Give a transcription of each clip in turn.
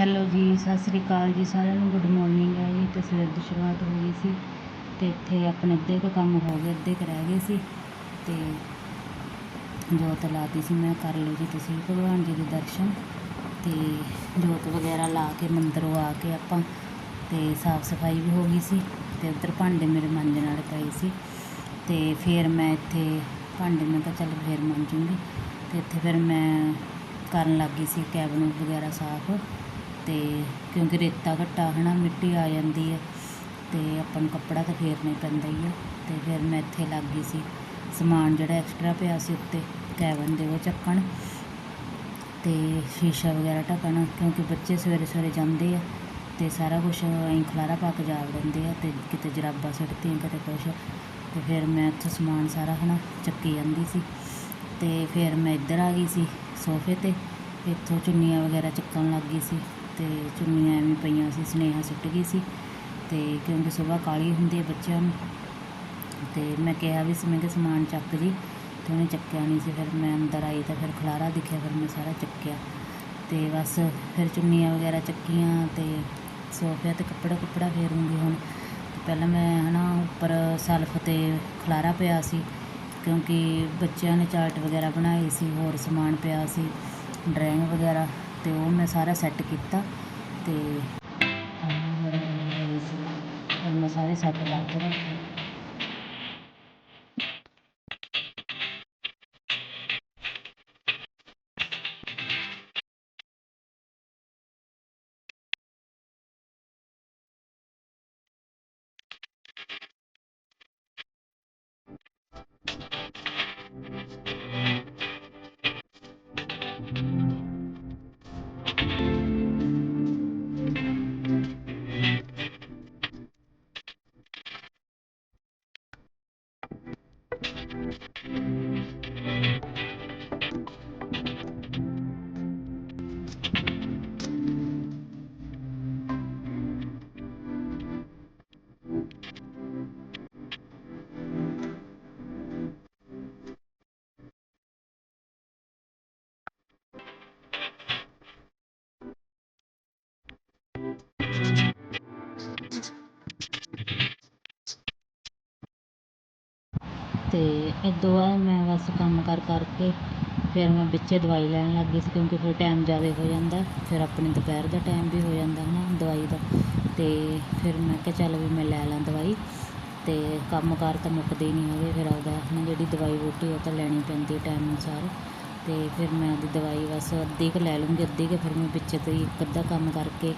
Hello ਜੀ, ਸਤਿ ਸ੍ਰੀ ਅਕਾਲ ਜੀ, ਸਾਰਿਆਂ ਨੂੰ ਗੁੱਡ ਮਾਰਨਿੰਗ ਹੈ ਜੀ। ਤੇ ਸਵੇਰ ਦੀ ਸ਼ੁਰੂਆਤ ਹੋ ਗਈ ਸੀ ਤੇ ਇੱਥੇ ਆਪਣੇ ਅੱਧੇ ਕੁ ਕੰਮ ਹੋ ਗਏ, ਅੱਧੇ ਕੁ ਰਹਿ ਗਏ ਸੀ। ਤੇ ਜੋਤ ਲਾਤੀ ਸੀ, ਮੈਂ ਕਰ ਲਓ ਜੀ ਤੁਸੀਂ ਭਗਵਾਨ ਜੀ ਦੇ ਦਰਸ਼ਨ। ਤੇ ਜੋਤ ਵਗੈਰਾ ਲਾ ਕੇ, ਮੰਦਰੋਂ ਆ ਕੇ ਆਪਾਂ ਤੇ ਸਾਫ਼ ਸਫ਼ਾਈ ਵੀ ਹੋ ਗਈ ਸੀ ਤੇ ਉੱਧਰ ਭਾਂਡੇ ਮੇਰੇ ਮਾਂਜਣ ਵਾਲੇ ਪਏ ਸੀ। ਤੇ ਫਿਰ ਮੈਂ ਇੱਥੇ, ਭਾਂਡੇ ਮੈਂ ਕਿਹਾ ਚੱਲ ਫਿਰ ਮਾਂਜੂੰਗੀ। ਤੇ ਇੱਥੇ ਫਿਰ ਮੈਂ ਕਰਨ ਲੱਗ ਗਈ ਸੀ ਕੈਬਨ ਵਗੈਰਾ ਸਾਫ਼। ਤੇ ਕਿਉਂਕਿ ਰੇਤਾ ਘੱਟਾ ਹੈ ਨਾ ਮਿੱਟੀ ਆ ਜਾਂਦੀ ਹੈ ਅਤੇ ਆਪਾਂ ਨੂੰ ਕੱਪੜਾ ਤਾਂ ਫੇਰਨਾ ਹੀ ਪੈਂਦਾ ਹੀ ਆ। ਅਤੇ ਫਿਰ ਮੈਂ ਇੱਥੇ ਲੱਗ ਗਈ ਸੀ। ਸਮਾਨ ਜਿਹੜਾ ਐਕਸਟਰਾ ਪਿਆ ਸੀ ਉੱਤੇ, ਕੈਬਨ ਦੇ ਉਹ ਚੱਕਣ ਅਤੇ ਸ਼ੀਸ਼ਾ ਵਗੈਰਾ ਢੱਕਣ, ਕਿਉਂਕਿ ਬੱਚੇ ਸਵੇਰੇ ਸਵੇਰੇ ਜਾਂਦੇ ਆ ਅਤੇ ਸਾਰਾ ਕੁਝ ਐਂ ਖਲਾਰਾ ਪਾ ਕੇ ਜਾ ਦਿੰਦੇ ਆ ਅਤੇ ਕਿਤੇ ਜਰਾਬਾਂ ਸੁੱਟਤੀਆਂ, ਕਿਤੇ ਕੁਛ। ਅਤੇ ਫਿਰ ਮੈਂ ਉੱਥੇ ਸਮਾਨ ਸਾਰਾ ਹੈ ਨਾ ਚੱਕੀ ਜਾਂਦੀ ਸੀ। ਅਤੇ ਫਿਰ ਮੈਂ ਇੱਧਰ ਆ ਗਈ ਸੀ ਸੋਫੇ 'ਤੇ, ਇੱਥੋਂ ਚੁੰਨੀਆਂ ਵਗੈਰਾ ਚੱਕਣ ਲੱਗ ਗਈ ਸੀ। ਤੇ ਚੁੰਨੀਆਂ ਐਵੇਂ ਪਈਆਂ ਸੀ, ਸੁਨੇਹਾ ਸੁੱਟ ਗਈ ਸੀ ਤੇ ਕਿਉਂਕਿ ਸਵੇਰ ਕਾਲੀ ਹੁੰਦੀ ਹੈ ਬੱਚਿਆਂ ਨੂੰ। ਤੇ ਮੈਂ ਕਿਹਾ ਵੀ ਸੀ ਮੈਂ ਕਿ ਸਮਾਨ ਚੱਕ ਜੀ ਤੇ ਉਹਨੇ ਚੱਕਿਆ ਨਹੀਂ ਸੀ। ਫਿਰ ਮੈਂ ਅੰਦਰ ਆਈ ਤਾਂ ਫਿਰ ਖਲਾਰਾ ਦਿਖਿਆ, ਫਿਰ ਮੈਂ ਸਾਰਾ ਚੱਕਿਆ। ਤੇ ਬਸ ਫਿਰ ਚੁੰਨੀਆਂ ਵਗੈਰਾ ਚੱਕੀਆਂ ਤੇ ਸੋਫਿਆਂ 'ਤੇ ਕੱਪੜਾ ਕੁੱਪੜਾ ਫੇਰੂੰਗੀ ਹੁਣ। ਪਹਿਲਾਂ ਮੈਂ ਹਨਾ ਉੱਪਰ ਸੈਲਫ 'ਤੇ ਖਲਾਰਾ ਪਿਆ ਸੀ ਕਿਉਂਕਿ ਬੱਚਿਆਂ ਨੇ ਚਾਰਟ ਵਗੈਰਾ ਬਣਾਏ ਸੀ, ਹੋਰ ਸਮਾਨ ਪਿਆ ਸੀ, ਡਰਾਇੰਗ ਵਗੈਰਾ। ਤੇ ਉਹ ਮੈਂ ਸਾਰਾ ਸੈੱਟ ਕੀਤਾ ਤੇ ਮੈਂ ਸਾਰੇ ਸੈੱਟ ਕਰਕੇ ਰੱਖੇ। ਇਦੋਂ ਬਾਅਦ ਮੈਂ ਬਸ ਕੰਮ ਕਰ ਕਰਕੇ ਫਿਰ ਮੈਂ ਵਿੱਚੇ ਦਵਾਈ ਲੈਣ ਲੱਗ ਗਈ ਸੀ ਕਿਉਂਕਿ ਫਿਰ ਟਾਈਮ ਜ਼ਿਆਦਾ ਹੋ ਜਾਂਦਾ, ਫਿਰ ਆਪਣੇ ਦੁਪਹਿਰ ਦਾ ਟਾਈਮ ਵੀ ਹੋ ਜਾਂਦਾ ਹੈ ਨਾ ਦਵਾਈ ਦਾ। ਅਤੇ ਫਿਰ ਮੈਂ ਕਿਹਾ ਚੱਲ ਵੀ ਮੈਂ ਲੈ ਲਾਂ ਦਵਾਈ ਅਤੇ ਕੰਮ ਕਾਰ ਤਾਂ ਮੁੱਕਦੇ ਹੀ ਨਹੀਂ ਹੈਗੇ, ਫਿਰ ਆਪਦਾ ਹੁਣ ਜਿਹੜੀ ਦਵਾਈ ਬੂਟੀ ਉਹ ਤਾਂ ਲੈਣੀ ਪੈਂਦੀ ਟਾਈਮ ਅਨੁਸਾਰ। ਅਤੇ ਫਿਰ ਮੈਂ ਉਹਦੀ ਦਵਾਈ ਬਸ ਅੱਧੀ ਕੁ ਲੈ ਲੂੰਗੀ, ਅੱਧੀ ਕੁ ਫਿਰ ਮੈਂ ਪਿੱਛੇ ਤੋਂ ਹੀ ਇੱਕ ਅੱਧਾ ਕੰਮ ਕਰਕੇ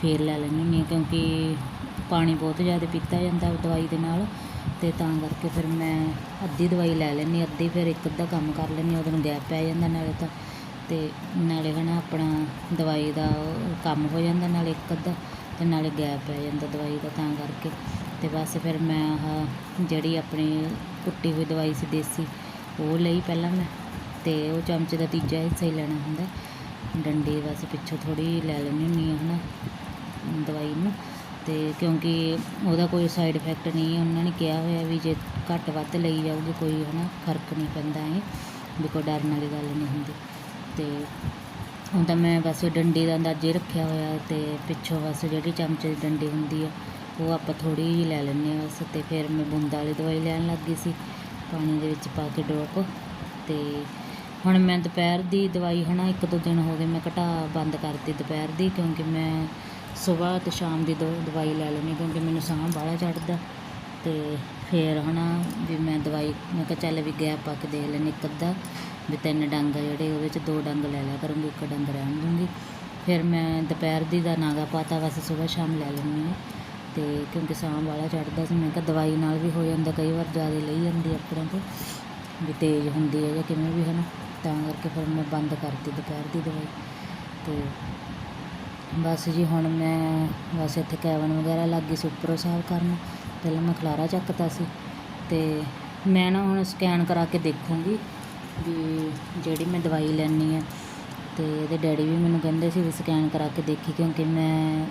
ਫਿਰ ਲੈ ਲੈਂਦੀ ਹੁੰਦੀ ਹਾਂ ਕਿਉਂਕਿ ਪਾਣੀ ਬਹੁਤ ਜ਼ਿਆਦਾ ਪੀਤਾ ਜਾਂਦਾ ਦਵਾਈ ਦੇ ਨਾਲ। ਅਤੇ ਤਾਂ ਕਰਕੇ ਫਿਰ ਮੈਂ ਅੱਧੀ ਦਵਾਈ ਲੈ ਲੈਂਦੀ, ਅੱਧੀ ਫਿਰ ਇੱਕ ਅੱਧਾ ਕੰਮ ਕਰ ਲੈਂਦੀ, ਉਹਦੇ ਨੂੰ ਗੈਪ ਪੈ ਜਾਂਦਾ ਨਾਲੇ ਤਾਂ ਅਤੇ ਨਾਲੇ ਹੈ ਨਾ ਆਪਣਾ ਦਵਾਈ ਦਾ ਕੰਮ ਹੋ ਜਾਂਦਾ ਨਾਲੇ ਇੱਕ ਅੱਧਾ ਅਤੇ ਨਾਲੇ ਗੈਪ ਪੈ ਜਾਂਦਾ ਦਵਾਈ ਦਾ ਤਾਂ ਕਰਕੇ। ਅਤੇ ਬਸ ਫਿਰ ਮੈਂ ਆਹ ਜਿਹੜੀ ਆਪਣੀ ਕੁੱਟੀ ਹੋਈ ਦਵਾਈ ਸੀ ਦੇਸੀ, ਉਹ ਲਈ ਪਹਿਲਾਂ ਮੈਂ ਅਤੇ ਉਹ ਚਮਚੇ ਦਾ ਤੀਜਾ ਹਿੱਸਾ ਹੀ ਲੈਣਾ ਹੁੰਦਾ। ਡੰਡੀ ਬਸ ਪਿੱਛੋਂ ਥੋੜੀ ਲੈ ਲੈਂਦੀ ਹੁੰਦੀ ਹਾਂ ਹੈ ਨਾ ਦਵਾਈ ਨੂੰ। ਅਤੇ ਕਿਉਂਕਿ ਉਹਦਾ ਕੋਈ ਸਾਈਡ ਇਫੈਕਟ ਨਹੀਂ ਉਹਨਾਂ ਨੇ ਕਿਹਾ ਹੋਇਆ ਵੀ ਜੇ ਘੱਟ ਵੱਧ ਲਈ ਜਾਊਗੀ ਕੋਈ ਹੈ ਨਾ ਫ਼ਰਕ ਨਹੀਂ ਪੈਂਦਾ ਐ ਵੀ ਕੋਈ ਡਰਨ ਵਾਲੀ ਗੱਲ ਨਹੀਂ ਹੁੰਦੀ। ਅਤੇ ਹੁਣ ਤਾਂ ਮੈਂ ਬਸ ਡੰਡੀ ਦਾ ਅੰਦਾਜ਼ੇ ਰੱਖਿਆ ਹੋਇਆ ਅਤੇ ਪਿੱਛੋਂ ਬਸ ਜਿਹੜੀ ਚਮਚੇ ਦੀ ਡੰਡੀ ਹੁੰਦੀ ਆ, ਉਹ ਆਪਾਂ ਥੋੜ੍ਹੀ ਜਿਹੀ ਲੈ ਲੈਂਦੇ ਹਾਂ ਬਸ। ਅਤੇ ਫਿਰ ਮੈਂ ਬੂੰਦ ਵਾਲੀ ਦਵਾਈ ਲੈਣ ਲੱਗ ਗਈ ਸੀ, ਪਾਣੀ ਦੇ ਵਿੱਚ ਪਾ ਕੇ ਡ੍ਰੌਪ ਅਤੇ ਹੁਣ ਮੈਂ ਦੁਪਹਿਰ ਦੀ ਦਵਾਈ ਹਨਾ, ਇੱਕ ਦੋ ਦਿਨ ਹੋ ਗਏ ਮੈਂ ਘਟਾ ਬੰਦ ਕਰਤੀ ਦੁਪਹਿਰ ਦੀ, ਕਿਉਂਕਿ ਮੈਂ ਸਵੇਰ ਤੇ ਸ਼ਾਮ ਦੀ ਦੋ ਦਵਾਈ ਲੈ ਲੈਂਦੀ ਕਿਉਂਕਿ ਮੈਨੂੰ ਸਾਹ ਬਾਹਲਾ ਚੜਦਾ ਤੇ ਫਿਰ ਹਨਾ ਵੀ ਮੈਂ ਦਵਾਈ, ਮੈਂ ਕਿਹਾ ਚੱਲ ਵੀ ਗੈਪ ਪਾ ਕੇ ਦੇਖ ਲੈਂਦੀ ਇੱਕ ਅੱਧਾ, ਵੀ ਤਿੰਨ ਡੰਗ ਆ ਜਿਹੜੇ, ਉਹਦੇ ਚ ਦੋ ਡੰਗ ਲੈ ਲਿਆ ਕਰੂੰਗੀ, ਇੱਕ ਡੰਗ ਰਹਿਣ ਦੂੰਗੀ। ਫਿਰ ਮੈਂ ਦੁਪਹਿਰ ਦੀ ਦਾ ਨਾਗਾ ਪਾਤਾ, ਵੈਸੇ ਸਵੇਰ ਸ਼ਾਮ ਲੈ ਲੈਂਦੀ ਹਾਂ। ਤੇ ਕਿਉਂਕਿ ਸਾਹ ਵਾਲਾ ਚੜਦਾ ਸੀ, ਮੈਂ ਕਿਹਾ ਦਵਾਈ ਨਾਲ ਵੀ ਹੋ ਜਾਂਦਾ, ਕਈ ਵਾਰ ਜ਼ਿਆਦਾ ਲਈ ਜਾਂਦੀ ਆਪਣੇ ਤੋਂ, ਵੀ ਤੇਜ਼ ਹੁੰਦੀ ਹੈ ਜਾਂ ਕਿਵੇਂ ਵੀ ਹਨਾ। ਤਾਂ ਕਰਕੇ ਫਿਰ ਮੈਂ ਬੰਦ ਕਰਤੀ ਦੁਪਹਿਰ ਦੀ ਦਵਾਈ। ਤੇ ਬਸ ਜੀ, ਹੁਣ ਮੈਂ ਬਸ ਇੱਥੇ ਕੈਬਨ ਵਗੈਰਾ ਲੱਗ ਗਈ ਸੀ ਉੱਪਰੋਂ ਸਾਫ਼ ਕਰਨ। ਪਹਿਲਾਂ ਮੈਂ ਖਲਾਰਾ ਚੱਕਤਾ ਸੀ ਤੇ ਮੈਂ ਨਾ ਹੁਣ ਸਕੈਨ ਕਰਾ ਕੇ ਦੇਖੂੰਗੀ ਵੀ ਜਿਹੜੀ ਮੈਂ ਦਵਾਈ ਲੈਣੀ ਹੈ ਤੇ ਇਹਦੇ ਡੈਡੀ ਵੀ ਮੈਨੂੰ ਕਹਿੰਦੇ ਸੀ ਵੀ ਸਕੈਨ ਕਰਾ ਕੇ ਦੇਖੀ, ਕਿਉਂਕਿ ਮੈਂ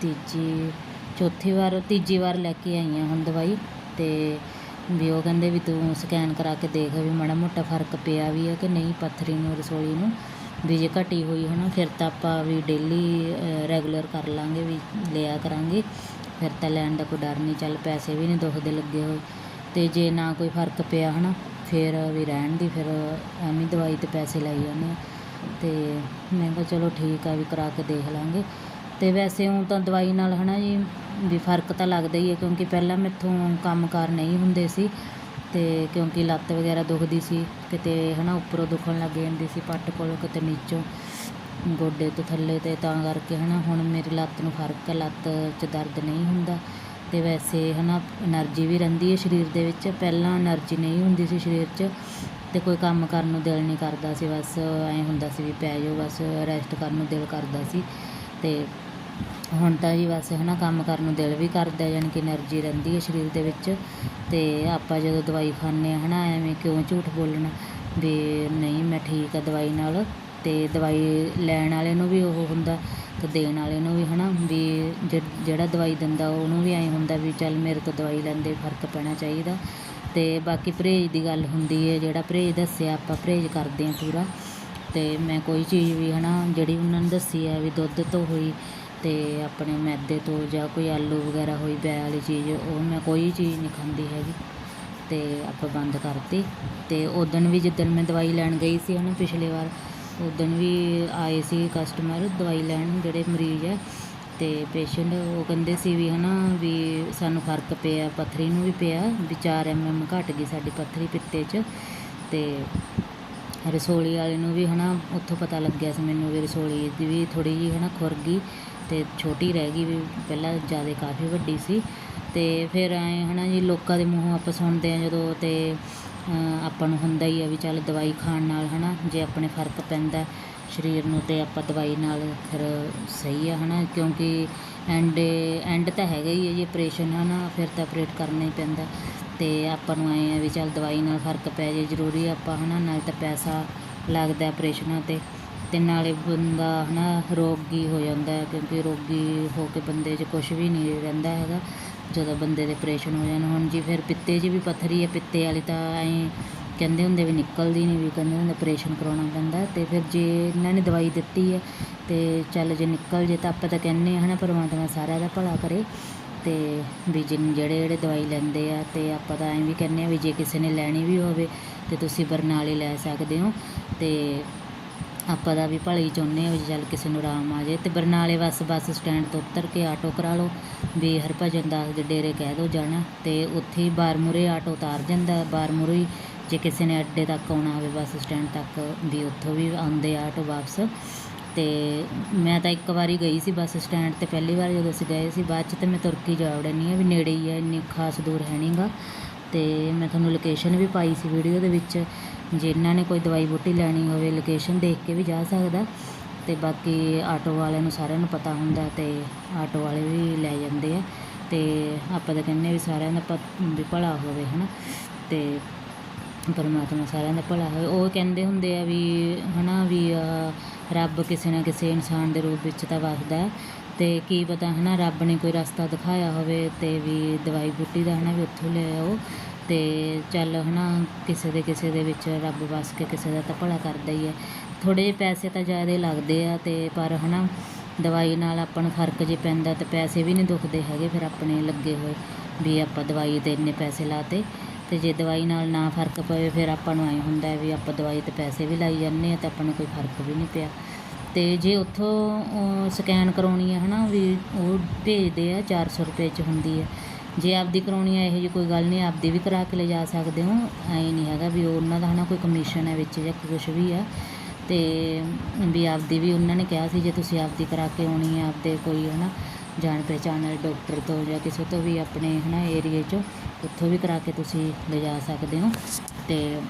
ਤੀਜੀ, ਚੌਥੀ ਵਾਰ, ਤੀਜੀ ਵਾਰ ਲੈ ਕੇ ਆਈ ਹਾਂ ਹੁਣ ਦਵਾਈ ਤੇ ਵੀ ਉਹ ਕਹਿੰਦੇ ਵੀ ਤੂੰ ਸਕੈਨ ਕਰਾ ਕੇ ਦੇਖ ਵੀ ਮਾੜਾ ਮੋਟਾ ਫ਼ਰਕ ਪਿਆ ਵੀ ਹੈ ਕਿ ਨਹੀਂ ਪੱਥਰੀ ਨੂੰ ਰਸੋਲੀ ਨੂੰ। ਵੀ ਜੇ ਘਟੀ ਹੋਈ ਹੈ ਨਾ, ਫਿਰ ਤਾਂ ਆਪਾਂ ਵੀ ਡੇਲੀ ਰੈਗੂਲਰ ਕਰ ਲਾਂਗੇ ਵੀ ਲਿਆ ਕਰਾਂਗੇ। ਫਿਰ ਤਾਂ ਲੈਣ ਦਾ ਕੋਈ ਡਰ ਨਹੀਂ, ਚੱਲ ਪੈਸੇ ਵੀ ਨਹੀਂ ਦੁਖਦੇ ਲੱਗੇ ਹੋਏ। ਅਤੇ ਜੇ ਨਾ ਕੋਈ ਫ਼ਰਕ ਪਿਆ ਹੈ ਨਾ ਫਿਰ ਵੀ ਰਹਿਣ ਦੀ, ਫਿਰ ਐਵੇਂ ਦਵਾਈ ਤੇ ਪੈਸੇ ਲਾਈ ਜਾਂਦੇ ਆ। ਤੇ ਮੈਂ ਕਿਹਾ ਚਲੋ ਠੀਕ ਆ, ਵੀ ਕਰਾ ਕੇ ਦੇਖ ਲਾਂਗੇ। ਅਤੇ ਵੈਸੇ ਹੁਣ ਤਾਂ ਦਵਾਈ ਨਾਲ ਹੈ ਨਾ ਜੀ, ਵੀ ਫ਼ਰਕ ਤਾਂ ਲੱਗਦਾ ਹੀ ਹੈ, ਕਿਉਂਕਿ ਪਹਿਲਾਂ ਮੈਥੋਂ ਕੰਮਕਾਰ ਨਹੀਂ ਹੁੰਦੇ ਸੀ। ਅਤੇ ਕਿਉਂਕਿ ਲੱਤ ਵਗੈਰਾ ਦੁਖਦੀ ਸੀ, ਕਿਤੇ ਹੈ ਨਾ ਉੱਪਰੋਂ ਦੁਖਣ ਲੱਗ ਜਾਂਦੀ ਸੀ, ਪੱਟ ਕੋਲੋਂ ਕਿਤੇ ਨੀਚੋਂ ਗੋਡੇ ਤੋਂ ਥੱਲੇ ਅਤੇ ਤਾਂ ਕਰਕੇ ਹੈ ਨਾ ਹੁਣ ਮੇਰੀ ਲੱਤ ਨੂੰ ਫ਼ਰਕ ਹੈ, ਲੱਤ 'ਚ ਦਰਦ ਨਹੀਂ ਹੁੰਦਾ। ਅਤੇ ਵੈਸੇ ਹੈ ਨਾ ਐਨਰਜੀ ਵੀ ਰਹਿੰਦੀ ਹੈ ਸਰੀਰ ਦੇ ਵਿੱਚ, ਪਹਿਲਾਂ ਐਨਰਜੀ ਨਹੀਂ ਹੁੰਦੀ ਸੀ ਸਰੀਰ 'ਚ ਅਤੇ ਕੋਈ ਕੰਮ ਕਰਨ ਨੂੰ ਦਿਲ ਨਹੀਂ ਕਰਦਾ ਸੀ, ਬਸ ਐਂ ਹੁੰਦਾ ਸੀ ਵੀ ਪੈ ਜਾਓ, ਬਸ ਰੈਸਟ ਕਰਨ ਨੂੰ ਦਿਲ ਕਰਦਾ ਸੀ। ਅਤੇ ਹੁਣ ਤਾਂ ਜੀ ਵੈਸੇ ਹੈ ਨਾ ਕੰਮ ਕਰਨ ਨੂੰ ਦਿਲ ਵੀ ਕਰਦਾ ਯਾਨੀ ਕਿ એનર્ਜੀ ਰਹਿੰਦੀ ਹੈ ਸਰੀਰ ਦੇ ਵਿੱਚ। ਅਤੇ ਆਪਾਂ ਜਦੋਂ ਦਵਾਈ ਖਾਂਦੇ ਹਾਂ ਹੈ ਨਾ ਐਵੇਂ ਕਿਉਂ ਝੂਠ ਬੋਲਣਾ? ਵੀ ਨਹੀਂ, ਮੈਂ ਠੀਕ ਆ ਦਵਾਈ ਨਾਲ। ਅਤੇ ਦਵਾਈ ਲੈਣ ਵਾਲੇ ਨੂੰ ਵੀ ਉਹ ਹੁੰਦਾ ਅਤੇ ਦੇਣ ਵਾਲੇ ਨੂੰ ਵੀ ਹੈ ਨਾ ਵੀ ਜਿਹੜਾ ਦਵਾਈ ਦਿੰਦਾ, ਉਹਨੂੰ ਵੀ ਐਂ ਹੁੰਦਾ ਵੀ ਚੱਲ ਮੇਰੇ ਤੋਂ ਦਵਾਈ ਲੈਂਦੇ, ਫ਼ਰਕ ਪੈਣਾ ਚਾਹੀਦਾ। ਅਤੇ ਬਾਕੀ ਪਰਹੇਜ਼ ਦੀ ਗੱਲ ਹੁੰਦੀ ਹੈ, ਜਿਹੜਾ ਪਰਹੇਜ਼ ਦੱਸਿਆ ਆਪਾਂ, ਪਰਹੇਜ਼ ਕਰਦੇ ਹਾਂ ਪੂਰਾ। ਅਤੇ ਮੈਂ ਕੋਈ ਚੀਜ਼ ਵੀ ਹੈ ਨਾ ਜਿਹੜੀ ਉਹਨਾਂ ਨੇ ਦੱਸੀ ਹੈ, ਵੀ ਦੁੱਧ ਤੋਂ ਹੋਈ ਅਤੇ ਆਪਣੇ ਮੈਦੇ ਤੋਂ ਜਾਂ ਕੋਈ ਆਲੂ ਵਗੈਰਾ ਹੋਈ ਬੈ ਵਾਲੀ ਚੀਜ਼, ਉਹ ਮੈਂ ਕੋਈ ਚੀਜ਼ ਨਹੀਂ ਖਾਂਦੀ ਹੈਗੀ। ਅਤੇ ਆਪਾਂ ਬੰਦ ਕਰਤੀ। ਅਤੇ ਉੱਦਣ ਵੀ ਜਿੱਦਣ ਮੈਂ ਦਵਾਈ ਲੈਣ ਗਈ ਸੀ ਹੈ ਨਾ ਪਿਛਲੇ ਵਾਰ ਉੱਦਣ ਵੀ ਆਏ ਸੀ ਕਸਟਮਰ ਦਵਾਈ ਲੈਣ ਜਿਹੜੇ ਮਰੀਜ਼ ਹੈ ਅਤੇ ਪੇਸ਼ੈਂਟ ਉਹ ਕਹਿੰਦੇ ਸੀ ਵੀ ਹੈ ਨਾ ਵੀ ਸਾਨੂੰ ਫ਼ਰਕ ਪਿਆ, ਪੱਥਰੀ ਨੂੰ ਵੀ ਪਿਆ, ਵੀ ਚਾਰ 4 ਐਮਐਮ ਘਟ ਗਈ ਸਾਡੀ ਪੱਥਰੀ ਪਿੱਤੇ 'ਚ। ਅਤੇ ਰਸੋਲੀ ਵਾਲੇ ਨੂੰ ਵੀ ਹੈ ਨਾ ਉੱਥੋਂ ਪਤਾ ਲੱਗਿਆ ਸੀ ਮੈਨੂੰ ਵੀ ਰਸੋਲੀ ਦੀ ਵੀ ਥੋੜ੍ਹੀ ਜਿਹੀ ਹੈ ਨਾ ਖੁਰ ਗਈ। ਤੇ ਛੋਟੀ ਰਹਿ ਗਈ ਵੀ ਪਹਿਲਾਂ ਜ਼ਿਆਦਾ ਕਾਫੀ ਵੱਡੀ ਸੀ ਅਤੇ ਫਿਰ ਐਂ ਹੈ ਨਾ ਜੀ ਲੋਕਾਂ ਦੇ ਮੂੰਹੋਂ ਆਪਾਂ ਸੁਣਦੇ ਹਾਂ ਜਦੋਂ ਤੇ ਆਪਾਂ ਨੂੰ ਹੁੰਦਾ ਹੀ ਆ ਵੀ ਚੱਲ ਦਵਾਈ ਖਾਣ ਨਾਲ ਹੈ ਨਾ ਜੇ ਆਪਣੇ ਫ਼ਰਕ ਪੈਂਦਾ ਸਰੀਰ ਨੂੰ ਤੇ ਆਪਾਂ ਦਵਾਈ ਨਾਲ ਫਿਰ ਸਹੀ ਆ ਹੈ ਨਾ ਕਿਉਂਕਿ ਐਂਡ ਐਂਡ ਤਾਂ ਹੈਗਾ ਹੀ ਹੈ ਜੀ ਆਪਰੇਸ਼ਨ ਨਾ ਫਿਰ ਤਾਂ ਆਪਰੇਟ ਕਰਨਾ ਹੀ ਪੈਂਦਾ ਅਤੇ ਆਪਾਂ ਨੂੰ ਐਂ ਆ ਵੀ ਚੱਲ ਦਵਾਈ ਨਾਲ ਫ਼ਰਕ ਪੈ ਜੇ ਜ਼ਰੂਰੀ ਆਪਾਂ ਹੈ ਨਾ ਨਾਲ ਤਾਂ ਪੈਸਾ ਲੱਗਦਾ ਆਪਰੇਸ਼ਨਾਂ ਤੇ। ਅਤੇ ਨਾਲੇ ਬੰਦਾ ਹੈ ਨਾ ਰੋਗੀ ਹੋ ਜਾਂਦਾ ਹੈ, ਕਿਉਂਕਿ ਰੋਗੀ ਹੋ ਕੇ ਬੰਦੇ 'ਚ ਕੁਛ ਵੀ ਨਹੀਂ ਰਹਿੰਦਾ ਹੈਗਾ। ਜਦੋਂ ਬੰਦੇ ਦੇ ਆਪਰੇਸ਼ਨ ਹੋ ਜਾਣ, ਹੁਣ ਜੀ ਫਿਰ ਪਿੱਤੇ 'ਚ ਵੀ ਪੱਥਰੀ ਹੈ ਪਿੱਤੇ ਵਾਲੀ ਤਾਂ ਐਂ ਕਹਿੰਦੇ ਹੁੰਦੇ ਵੀ ਨਿਕਲਦੀ ਨਹੀਂ, ਵੀ ਕਹਿੰਦੇ ਹੁੰਦੇ ਆਪਰੇਸ਼ਨ ਕਰਾਉਣਾ ਪੈਂਦਾ ਅਤੇ ਫਿਰ ਜੇ ਇਹਨਾਂ ਨੇ ਦਵਾਈ ਦਿੱਤੀ ਹੈ, ਤੇ ਚੱਲ ਜੇ ਨਿਕਲ ਜੇ ਤਾਂ ਆਪਾਂ ਤਾਂ ਕਹਿੰਦੇ ਹਾਂ ਨਾ ਪਰਮਾਤਮਾ ਸਾਰਿਆਂ ਦਾ ਭਲਾ ਕਰੇ। ਅਤੇ ਵੀ ਜਿਨ ਜਿਹੜੇ ਜਿਹੜੇ ਦਵਾਈ ਲੈਂਦੇ ਆ ਅਤੇ ਆਪਾਂ ਤਾਂ ਐਂ ਵੀ ਕਹਿੰਦੇ ਆ ਵੀ ਜੇ ਕਿਸੇ ਨੇ ਲੈਣੀ ਵੀ ਹੋਵੇ, ਤਾਂ ਤੁਸੀਂ ਬਰਨਾਲੇ ਲੈ ਸਕਦੇ ਹੋ। ਤੇ ਆਪਾਂ ਦਾ ਵੀ ਭਲੇ ਹੀ ਚਾਹੁੰਦੇ ਆ ਵੀ ਚੱਲ ਕਿਸੇ ਨੂੰ ਆਰਾਮ ਆ ਜਾਏ ਤੇ ਬਰਨਾਲੇ ਬੱਸ ਬੱਸ ਸਟੈਂਡ ਤੋਂ ਉਤਰ ਕੇ ਆਟੋ ਕਰਾ ਲਓ। ਵੀ ਹਰਭਜਨ ਦਾਸ ਦੇ ਡੇਰੇ ਕਹਿ ਦਿਓ ਜਾਣਾ ਤੇ ਉੱਥੇ ਹੀ ਬਾਰਮੂਰੇ ਆਟੋ ਉਤਾਰ ਜਾਂਦਾ। ਬਾਰਮੂਰੇ ਹੀ ਜੇ ਕਿਸੇ ਨੇ ਅੱਡੇ ਤੱਕ ਆਉਣਾ ਹੋਵੇ, ਬੱਸ ਸਟੈਂਡ ਤੱਕ ਵੀ ਉੱਥੋਂ ਵੀ ਆਉਂਦੇ ਆਟੋ ਵਾਪਸ। ਤੇ ਮੈਂ ਤਾਂ ਇੱਕ ਵਾਰੀ ਗਈ ਸੀ ਬੱਸ ਸਟੈਂਡ ਤੇ ਪਹਿਲੀ ਵਾਰ ਜਦੋਂ ਅਸੀਂ ਗਏ ਸੀ, ਬਾਅਦ ਚ ਤੇ ਮੈਂ ਤੁਰ ਕੇ ਜਾ ਵੜਨੀ ਆ ਵੀ ਨੇੜੇ ਹੀ ਆ, ਇੰਨੀ ਖਾਸ ਦੂਰ ਹੈ ਨਹੀਂਗਾ ਤੇ ਮੈਂ ਤੁਹਾਨੂੰ ਲੋਕੇਸ਼ਨ ਵੀ ਪਾਈ ਸੀ ਵੀਡੀਓ ਦੇ ਵਿੱਚ। ਜਿਨ੍ਹਾਂ ਨੇ ਕੋਈ ਦਵਾਈ ਬੂਟੀ ਲੈਣੀ ਹੋਵੇ ਲੋਕੇਸ਼ਨ ਦੇਖ ਕੇ ਵੀ ਜਾ ਸਕਦਾ। ਅਤੇ ਬਾਕੀ ਆਟੋ ਵਾਲਿਆਂ ਨੂੰ ਸਾਰਿਆਂ ਨੂੰ ਪਤਾ ਹੁੰਦਾ ਅਤੇ ਆਟੋ ਵਾਲੇ ਵੀ ਲੈ ਜਾਂਦੇ ਆ। ਅਤੇ ਆਪਾਂ ਤਾਂ ਕਹਿੰਦੇ ਵੀ ਸਾਰਿਆਂ ਦਾ ਪ- ਵੀ ਭਲਾ ਹੋਵੇ ਹੈ ਨਾ ਅਤੇ ਪਰਮਾਤਮਾ ਸਾਰਿਆਂ ਦਾ ਭਲਾ ਹੋਵੇ। ਉਹ ਕਹਿੰਦੇ ਹੁੰਦੇ ਆ ਵੀ ਹੈ ਨਾ ਵੀ ਰੱਬ ਕਿਸੇ ਨਾ ਕਿਸੇ ਇਨਸਾਨ ਦੇ ਰੂਪ ਵਿੱਚ ਤਾਂ ਵਸਦਾ ਹੈ। ਤੇ ਕੀ ਪਤਾ, ਹਨਾ, ਰੱਬ ਨੇ ਕੋਈ ਰਸਤਾ ਦਿਖਾਇਆ ਹੋਵੇ ਤੇ ਵੀ ਦਵਾਈ ਬੂਟੀ ਦਾ, ਹਨਾ, ਵੀ ਉੱਥੋਂ ਲੈ ਆਓ। ਅਤੇ ਚੱਲ ਹੈ ਨਾ ਕਿਸੇ ਦੇ ਕਿਸੇ ਦੇ ਵਿੱਚ ਰੱਬ ਵੱਸ ਕੇ ਕਿਸੇ ਦਾ ਤਾਂ ਭਲਾ ਕਰਦਾ ਹੀ ਹੈ। ਥੋੜ੍ਹੇ ਜਿਹੇ ਪੈਸੇ ਤਾਂ ਜ਼ਿਆਦਾ ਲੱਗਦੇ ਆ ਅਤੇ ਪਰ ਹੈ ਨਾ ਦਵਾਈ ਨਾਲ ਆਪਾਂ ਨੂੰ ਫ਼ਰਕ ਜੇ ਪੈਂਦਾ ਤੇ ਪੈਸੇ ਵੀ ਨਹੀਂ ਦੁਖਦੇ ਹੈਗੇ ਫਿਰ ਆਪਣੇ ਲੱਗੇ ਹੋਏ, ਵੀ ਆਪਾਂ ਦਵਾਈ ਤੇ ਇੰਨੇ ਪੈਸੇ ਲਾਤੇ। ਅਤੇ ਜੇ ਦਵਾਈ ਨਾਲ ਨਾ ਫ਼ਰਕ ਪਵੇ ਫਿਰ ਆਪਾਂ ਨੂੰ ਐਂ ਹੁੰਦਾ ਵੀ ਆਪਾਂ ਦਵਾਈ ਤੇ ਪੈਸੇ ਵੀ ਲਾਈ ਜਾਂਦੇ ਆ ਤੇ ਆਪਾਂ ਨੂੰ ਕੋਈ ਫ਼ਰਕ ਵੀ ਨਹੀਂ ਪਿਆ। ਅਤੇ ਜੇ ਉੱਥੋਂ ਸਕੈਨ ਕਰਾਉਣੀ ਹੈ ਨਾ ਵੀ ਉਹ ਭੇਜਦੇ ਆ 400 ਰੁਪਏ ਚ ਹੁੰਦੀ ਹੈ ਜੇ ਆਪਦੀ ਕਰਾਉਣੀ ਹੈ ਇਹੋ ਜਿਹੀ ਕੋਈ ਗੱਲ ਨਹੀਂ, ਆਪਦੀ ਵੀ ਕਰਾ ਕੇ ਲਿਜਾ ਸਕਦੇ ਹੋ। ਐ ਨਹੀਂ ਹੈਗਾ ਵੀ ਉਹਨਾਂ ਦਾ ਹਨਾ ਕੋਈ ਕਮਿਸ਼ਨ ਹੈ ਵਿੱਚ ਜਾਂ ਕੁਝ ਵੀ ਆ। ਤੇ ਵੀ ਆਪਦੀ ਵੀ ਉਹਨਾਂ ਨੇ ਕਿਹਾ ਸੀ, ਜੇ ਤੁਸੀਂ ਆਪਦੀ ਕਰਾ ਕੇ ਆਉਣੀ ਹੈ ਆਪਦੇ ਕੋਈ ਹਨਾ ਜਾਣ ਪਹਿਚਾਣ ਵਾਲੇ ਡਾਕਟਰ ਤੋਂ ਜਾਂ ਕਿਸੇ ਤੋਂ ਵੀ ਆਪਣੇ ਹਨਾ ਏਰੀਏ 'ਚੋਂ, ਉੱਥੋਂ ਵੀ ਕਰਾ ਕੇ ਤੁਸੀਂ ਲਿਜਾ ਸਕਦੇ ਹੋ। ਤੇ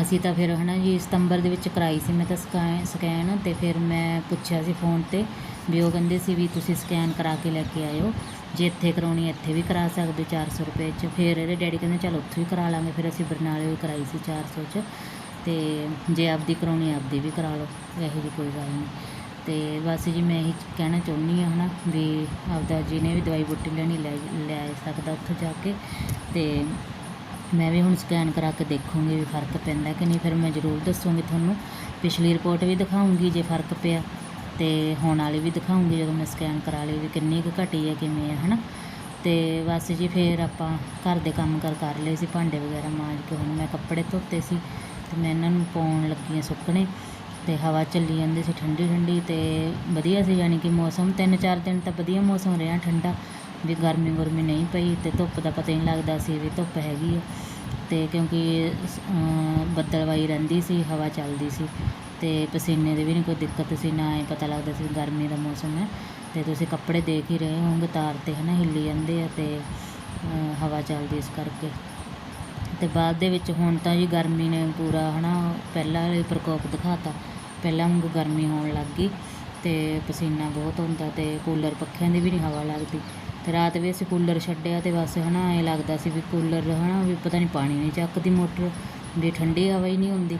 ਅਸੀਂ ਤਾਂ ਫਿਰ ਹਨਾ ਜੀ ਸਤੰਬਰ ਦੇ ਵਿੱਚ ਕਰਾਈ ਸੀ ਮੈਂ ਤਾਂ ਸਕੈ ਸਕੈਨ ਤੇ ਫਿਰ ਮੈਂ ਪੁੱਛਿਆ ਸੀ ਫੋਨ ਤੇ ਵੀ ਉਹ ਕਹਿੰਦੇ ਸੀ ਵੀ ਤੁਸੀਂ ਸਕੈਨ ਕਰਾ ਕੇ ਲੈ ਕੇ ਆਇਓ। ਜੇ ਇੱਥੇ ਕਰਾਉਣੀ ਇੱਥੇ ਵੀ ਕਰਾ ਸਕਦੇ ਹੋ 400 ਰੁਪਏ 'ਚ। ਫਿਰ ਇਹਦੇ ਡੈਡੀ ਕਹਿੰਦੇ, ਚਲ ਉੱਥੇ ਵੀ ਕਰਾ ਲਾਂਗੇ। ਫਿਰ ਅਸੀਂ ਬਰਨਾਲੇ ਵੀ ਕਰਾਈ ਸੀ 400 'ਚ। ਤੇ ਜੇ ਆਪਦੀ ਕਰਾਉਣੀ ਆਪਦੀ ਵੀ ਕਰਾ ਲਓ, ਇਹੋ ਜਿਹੀ ਕੋਈ ਗੱਲ ਨਹੀਂ। ਤੇ ਬਸ ਜੀ, ਮੈਂ ਇਹੀ ਕਹਿਣਾ ਚਾਹੁੰਦੀ ਹਾਂ ਹਨਾ, ਵੀ ਆਪਦਾ ਜਿਹਨੇ ਵੀ ਦਵਾਈ ਬੂਟੀ ਲੈਣੀ, ਲੈ ਲੈ ਸਕਦਾ ਉੱਥੇ ਜਾ ਕੇ। ਤੇ ਮੈਂ ਵੀ ਹੁਣ ਸਕੈਨ ਕਰਾ ਕੇ ਦੇਖੂੰਗੀ ਵੀ ਫ਼ਰਕ ਪੈਂਦਾ ਕਿ ਨਹੀਂ। ਫਿਰ ਮੈਂ ਜ਼ਰੂਰ ਦੱਸੂੰਗੀ ਤੁਹਾਨੂੰ। ਪਿਛਲੀ ਰਿਪੋਰਟ ਵੀ ਦਿਖਾਉਂਗੀ ਜੇ ਫ਼ਰਕ ਪਿਆ। ਤੇ ਹੁਣ ਵਾਲੀ ਵੀ ਦਿਖਾਉਂਗੀ ਜਦੋਂ ਮੈਂ ਸਕੈਨ ਕਰਾ ਲਈ ਵੀ ਕਿੰਨੀ ਕੁ ਘਟੀ ਹੈ ਕਿਵੇਂ ਹੈ ਹਨਾ। ਤੇ ਬਸ ਜੀ ਫਿਰ ਆਪਾਂ ਘਰ ਦੇ ਕੰਮ ਕਰ ਕਰ ਲਏ ਸੀ ਭਾਂਡੇ ਵਗੈਰਾ ਮਾਂਜ ਕੇ ਹੁਣ ਮੈਂ ਕੱਪੜੇ ਧੋਤੇ ਸੀ ਤੇ ਮੈਂ ਇਹਨਾਂ ਨੂੰ ਪਾਉਣ ਲੱਗੀ ਹਾਂ ਸੁੱਕਣੇ ਤੇ ਹਵਾ ਚੱਲੀ ਜਾਂਦੀ ਸੀ ਠੰਡੀ ਠੰਡੀ ਤੇ ਵਧੀਆ ਸੀ ਯਾਨੀ ਕਿ ਮੌਸਮ ਤਿੰਨ ਚਾਰ ਦਿਨ ਤਾਂ ਵਧੀਆ ਮੌਸਮ ਰਿਹਾ ਠੰਡਾ ਵੀ ਗਰਮੀ ਗੁਰਮੀ ਨਹੀਂ ਪਈ ਤੇ ਧੁੱਪ ਦਾ ਪਤਾ ਹੀ ਨਹੀਂ ਲੱਗਦਾ ਸੀ ਵੀ ਧੁੱਪ ਹੈਗੀ ਹੈ ਤੇ ਕਿਉਂਕਿ ਅਮ, ਬੱਦਲਵਾਈ ਰਹਿੰਦੀ ਸੀ ਹਵਾ ਚੱਲਦੀ ਸੀ। ਤੇ ਪਸੀਨੇ ਦੀ ਵੀ ਨਹੀਂ ਕੋਈ ਦਿੱਕਤ ਸੀ ਨਾ ਇਹ ਪਤਾ ਲੱਗਦਾ ਸੀ ਗਰਮੀ ਦਾ ਮੌਸਮ ਹੈ। ਤੇ ਤੁਸੀਂ ਕੱਪੜੇ ਦੇਖ ਹੀ ਰਹੇ ਹੋਵੋਗੇ, ਤਾਰ ਤੇ ਹਨਾ ਹਿੱਲੀ ਜਾਂਦੇ ਆ ਤੇ ਹਵਾ ਚੱਲਦੀ ਇਸ ਕਰਕੇ। ਤੇ ਬਾਅਦ ਦੇ ਵਿੱਚ ਹੁਣ ਤਾਂ ਜੀ ਗਰਮੀ ਨੇ ਪੂਰਾ ਹਨਾ, ਪਹਿਲਾਂ ਵਾਲੇ ਪ੍ਰਕੋਪ ਦਿਖਾਤਾ। ਪਹਿਲਾਂ ਵਾਂਗੂ ਗਰਮੀ ਹੋਣ ਲੱਗ ਗਈ ਤੇ ਪਸੀਨਾ ਬਹੁਤ ਹੁੰਦਾ ਤੇ ਕੂਲਰ ਪੱਖਿਆਂ ਦੀ ਵੀ ਨਹੀਂ ਹਵਾ ਲੱਗਦੀ। ਤੇ ਰਾਤ ਵੀ ਅਸੀਂ ਕੂਲਰ ਛੱਡਿਆ ਤੇ ਬਸ ਹਨਾ ਇਹ ਲੱਗਦਾ ਸੀ ਵੀ ਕੂਲਰ ਹਨਾ, ਵੀ ਪਤਾ ਨਹੀਂ ਪਾਣੀ ਨਹੀਂ ਚੱਕਦੀ ਮੋਟਰ, ਵੀ ਠੰਡੀ ਹਵਾ ਹੀ ਨਹੀਂ ਹੁੰਦੀ।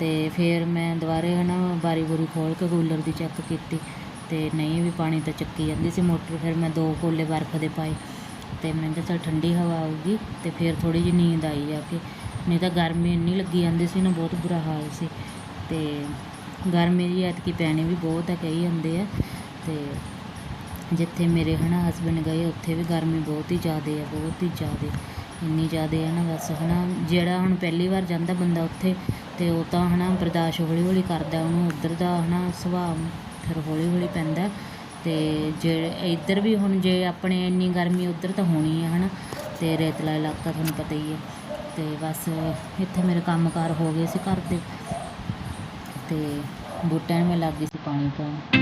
ਅਤੇ ਫਿਰ ਮੈਂ ਦੁਬਾਰੇ ਹੈ ਨਾ ਬਾਰੀ ਬੂਰੀ ਖੋਲ੍ਹ ਕੇ ਕੂਲਰ ਦੀ ਚੈੱਕ ਕੀਤੀ ਅਤੇ ਨਹੀਂ ਵੀ ਪਾਣੀ ਤਾਂ ਚੱਕੀ ਜਾਂਦੀ ਸੀ ਮੋਟਰ, ਫਿਰ ਮੈਂ ਦੋ ਕੋਲੇ ਬਰਫ਼ ਦੇ ਪਾਏ ਅਤੇ ਮੈਂ ਕਿਹਾ ਚੱਲ ਠੰਡੀ ਹਵਾ ਆਊਗੀ ਅਤੇ ਫਿਰ ਥੋੜ੍ਹੀ ਜਿਹੀ ਨੀਂਦ ਆਈ ਜਾ ਕੇ। ਨਹੀਂ ਤਾਂ ਗਰਮੀ ਇੰਨੀ ਲੱਗੀ ਜਾਂਦੀ ਸੀ ਨਾ, ਬਹੁਤ ਬੁਰਾ ਹਾਲ ਸੀ ਅਤੇ ਗਰਮੀ ਦੀ ਐਤਕੀ ਪੈਣੀ ਵੀ ਬਹੁਤ ਹੈ ਕਹੀ ਜਾਂਦੇ ਆ ਅਤੇ ਜਿੱਥੇ ਮੇਰੇ ਹਨਾ ਹਸਬੰਡ ਗਏ, ਉੱਥੇ ਵੀ ਗਰਮੀ ਬਹੁਤ ਹੀ ਜ਼ਿਆਦਾ ਆ, ਬਹੁਤ ਹੀ ਜ਼ਿਆਦਾ। ਇੰਨੀ ਜ਼ਿਆਦਾ ਹੈ ਨਾ ਬਸ, ਹਨਾ? ਜਿਹੜਾ ਹੁਣ ਪਹਿਲੀ ਵਾਰ ਜਾਂਦਾ ਬੰਦਾ ਉੱਥੇ, ਤੇ ਉਹ ਤਾਂ, ਹਨਾ, ਬਰਦਾਸ਼ਤ ਹੌਲੀ ਹੌਲੀ ਕਰਦਾ, ਉਹਨੂੰ ਉੱਧਰ ਦਾ, ਹਨਾ, ਸੁਭਾਅ ਫਿਰ ਹੌਲੀ ਹੌਲੀ ਪੈਂਦਾ। ਤੇ ਜੇ ਇੱਧਰ ਵੀ ਹੁਣ ਜੇ ਆਪਣੇ ਇੰਨੀ ਗਰਮੀ, ਉੱਧਰ ਤਾਂ ਹੋਣੀ ਹੈ ਹਨਾ? ਤੇ ਰੇਤਲਾ ਇਲਾਕਾ ਤੁਹਾਨੂੰ ਪਤਾ ਹੀ ਹੈ ਤੇ ਬਸ ਇੱਥੇ ਮੇਰੇ ਕੰਮਕਾਰ ਹੋ ਗਏ ਸੀ ਘਰ ਦੇ। ਤੇ ਬੂਟਿਆਂ ਨੂੰ ਮੈਂ ਲੱਗ ਗਈ ਸੀ ਪਾਣੀ ਪਾਉਣ।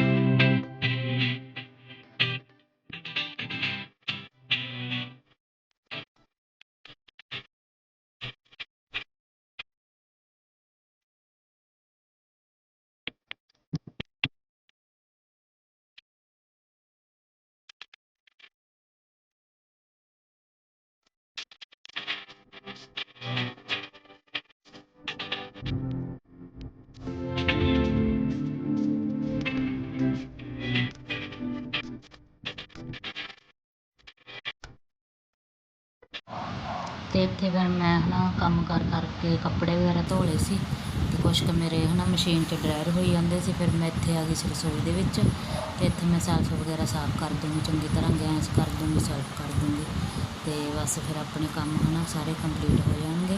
ਅਤੇ ਇੱਥੇ ਫਿਰ ਮੈਂ ਹਨਾ ਕੰਮ ਕਰ ਕਰਕੇ ਕੱਪੜੇ ਵਗੈਰਾ ਧੋ ਲਏ ਸੀ ਅਤੇ ਕੁਛ ਕੁ ਮੇਰੇ ਹਨਾ ਮਸ਼ੀਨ 'ਚ ਡਰਾਇਰ ਹੋਈ ਜਾਂਦੇ ਸੀ, ਫਿਰ ਮੈਂ ਇੱਥੇ ਆ ਗਈ ਸੀ ਰਸੋਈ ਦੇ ਵਿੱਚ ਅਤੇ ਇੱਥੇ ਮੈਂ ਸੈਲਫ ਵਗੈਰਾ ਸਾਫ਼ ਕਰ ਦੂੰਗੀ, ਚੰਗੀ ਤਰ੍ਹਾਂ ਗੈਸ ਕਰ ਦੂੰਗੀ, ਸੈਲਫ ਕਰ ਦੂੰਗੀ ਅਤੇ ਬਸ ਫਿਰ ਆਪਣੇ ਕੰਮ ਹਨਾ ਸਾਰੇ ਕੰਪਲੀਟ ਹੋ ਜਾਣਗੇ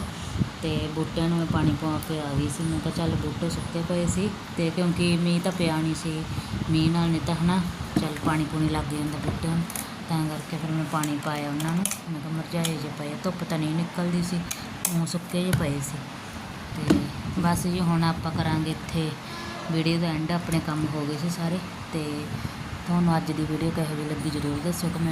ਅਤੇ ਬੂਟਿਆਂ ਨੂੰ ਮੈਂ ਪਾਣੀ ਪਾ ਕੇ ਆ ਗਈ ਸੀ, ਮੈਂ ਕਿਹਾ ਚੱਲ ਬੂਟੇ ਸੁੱਕੇ ਪਏ ਸੀ ਅਤੇ ਕਿਉਂਕਿ ਮੀਂਹ ਤਾਂ ਪਿਆ ਨਹੀਂ ਸੀ, ਮੀਂਹ ਨਾਲ ਨਹੀਂ ਤਾਂ ਹਨਾ ਚੱਲ ਪਾਣੀ ਪੂਣੀ ਲੱਗ ਜਾਂਦਾ ਬੂਟਿਆਂ ਨੂੰ। ਤਾਂ ਕਰਕੇ ਫਿਰ ਮੈਂ ਪਾਣੀ ਪਾਇਆ ਉਹਨਾਂ ਨੂੰ। ਮੈਂ ਕਿਹਾ ਮੁਰਝਾਏ ਜਿਹੇ ਪਏ ਧੁੱਪ ਤਾਂ ਨਹੀਂ ਨਿਕਲਦੀ ਸੀ ਉਹ ਸੁੱਕੇ ਜਿਹੇ ਪਏ ਸੀ। ਤੇ ਬਸ ਜੀ ਹੁਣ ਆਪਾਂ ਕਰਾਂਗੇ ਇੱਥੇ ਵੀਡੀਓ ਦਾ ਐਂਡ ਆਪਣੇ ਕੰਮ ਹੋ ਗਏ ਸੀ ਸਾਰੇ। ਤੇ ਤੁਹਾਨੂੰ ਅੱਜ ਦੀ ਵੀਡੀਓ ਕਿਹੋ ਜਿਹੀ ਲੱਗੀ ਜ਼ਰੂਰ ਦੱਸਿਓ ਕਮੈਂਟ